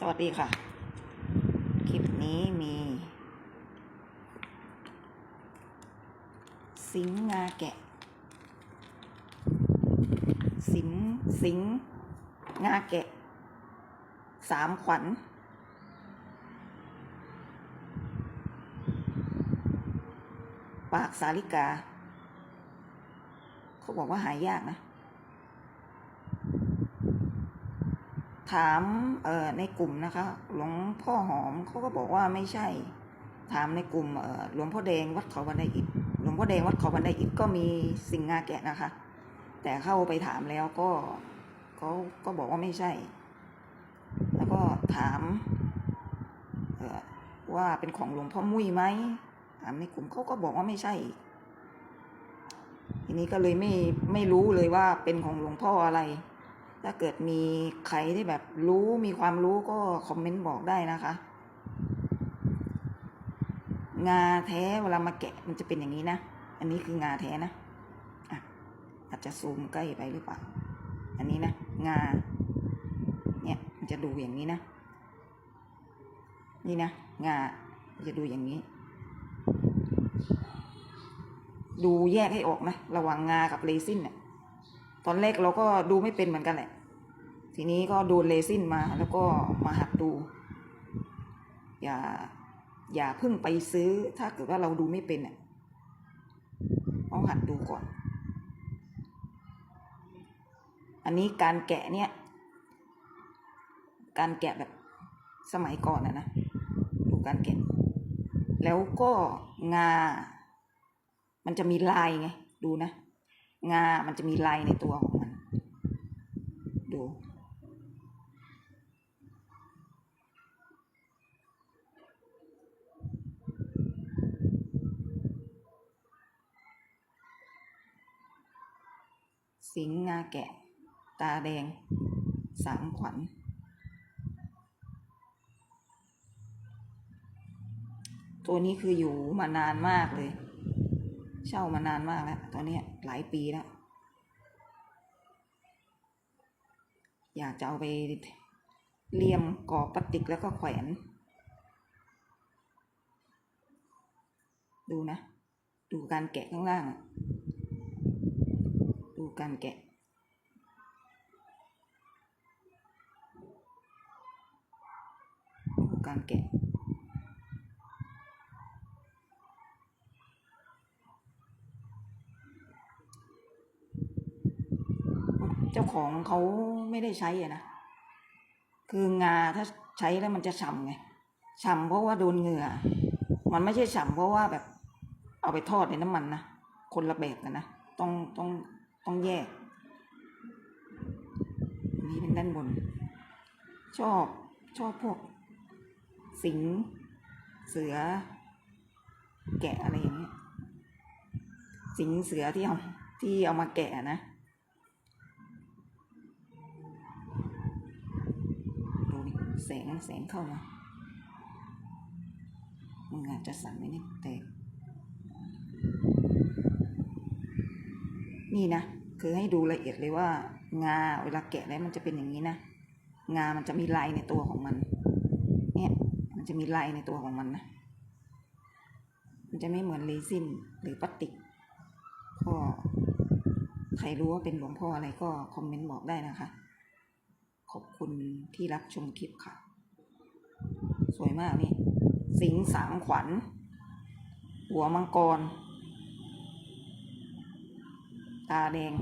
สวัสดีค่ะ คลิปนี้มี สิงห์งาแกะ สิงห์สิงห์งาแกะ สามขวัญปากสาลิกา เขาบอกว่าหายากนะ ถามเอ่อในกลุ่มนะคะ หลวงพ่อหอมเขาก็บอกว่าไม่ใช่ ถามในกลุ่มเอ่อหลวงพ่อแดงวัดเขาบันไดอิฐหลวงพ่อแดงวัดเขาบันไดอิฐก็มีสิ่งงาแกะนะคะ แต่เข้าไปถามแล้วก็เขาก็บอกว่าไม่ใช่ แล้วก็ถามเอ่อว่าเป็นของหลวงพ่อมุ้ยไหมถามในกลุ่มเขาก็บอกว่าไม่ใช่ทีนี้ก็เลยไม่ไม่รู้เลยว่าเป็นของหลวงพ่ออะไร ถ้าเกิดมีใครที่แบบรู้มีความรู้ก็คอมเมนต์บอกได้นะคะ งาแท้เวลามาแกะมันจะเป็นอย่างนี้นะ อันนี้คืองาแท้นะอะอาจจะซูมใกล้ไปหรือเปล่า อันนี้นะ งา เนี่ยมันจะดูอย่างนี้นะ นี่นะ งาจะดูอย่างนี้ ดูแยกให้ออกนะ ระหว่างงากับเรซินเนี่ย ตอนแรกเราก็ดูไม่เป็นเหมือนกันแหละ ทีนี้ก็โดนเลซินมาแล้วก็มาหัดดู อย่าอย่าเพิ่งไปซื้อ ถ้าเกิดว่าเราดูไม่เป็นอะต้องหัดดูก่อน อันนี้การแกะเนี่ย การแกะแบบสมัยก่อนอะนะ ดูการแกะ แล้วก็งา มันจะมีลายไง ดูนะ งา มันจะมีลายในตัวของมัน ดู สิงงาแกะ ตาแดง สามขวัญตัวนี้คืออยู่มานานมากเลย เช่ามานานมากแล้วตอนนี้หลายปีแล้ว อยากจะเอาไปเลี่ยมกรอบพลาสติกแล้วก็แขวน ดูนะ ดูการแกะข้างล่าง ดูการแกะดูการแกะ จ้าของเขาไม่ได้ใช้อะนะ คืองาถ้าใช้แล้วมันจะฉ่ำไงฉ่ำเพราะว่าโดนเหงื่อ มันไม่ใช่ฉ่ำเพราะว่าแบบ เอาไปทอดในน้ำมันนะคนละแบบกันนะต้องต้องต้องแยกอันนี้เป็นด้านบน ชอบชอบพวก สิง เสือ แกะอะไรอย่างเงี้ย สิงเสือที่เอาที่เอามาแกะนะ แสงแสงเข้ามามึงอาจจะสั่นไมเนี่ยแต่นี่นะคือให้ดูละเอียดเลยว่างาเวลาแกะแล้วมันจะเป็นอย่างนี้นะงามันจะมีลายในตัวของมัน เนี่ยมันจะมีลายในตัวของมันนะมันจะไม่เหมือนเรซินหรือพลาสติกก็ใครรู้ว่าเป็นหลวงพ่ออะไรก็คอมเมนต์บอกได้นะคะ ขอบคุณที่รับชมคลิปค่ะ สวยมากนี่ สิงห์สามขวัญ หัวมังกร ตาแดง